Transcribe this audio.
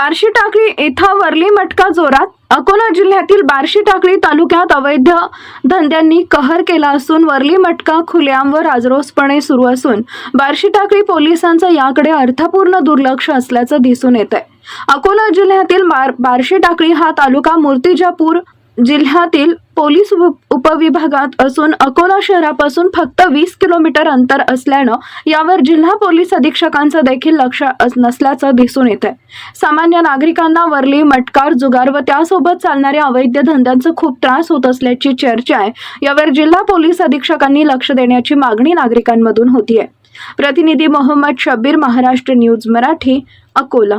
बार्शी टाकळी इथं वरली मटका जोरात अकोला जिल्ह्यातील बार्शी टाकळी तालुक्यात अवैध धंद्यांनी कहर केला असून वरली मटका खुल्यांवर आजरोसपणे राजरोसपणे सुरू असून बार्शी टाकळी पोलिसांचं याकडे अर्थपूर्ण दुर्लक्ष असल्याचं दिसून येत आहे अकोला जिल्ह्यातील बार बार्शी टाकळी हा तालुका मूर्तिजापूर जिल्ह्यातील पोलीस उप- उपविभागात असून अकोला शहरापासून फक्त वीस किलोमीटर अंतर असल्यानं यावर जिल्हा पोलीस अधीक्षकांचं देखील लक्ष अस- नसल्याचं दिसून येत आहे सामान्य नागरिकांना वरली मटकार जुगार व त्यासोबत चालणाऱ्या अवैध धंद्यांचा खूप त्रास होत असल्याची चर्चा आहे. यावर जिल्हा पोलीस अधीक्षकांनी लक्ष देण्याची मागणी नागरिकांमधून होतीये. प्रतिनिधी मोहम्मद शब्बीर महाराष्ट्र न्यूज मराठी अकोला.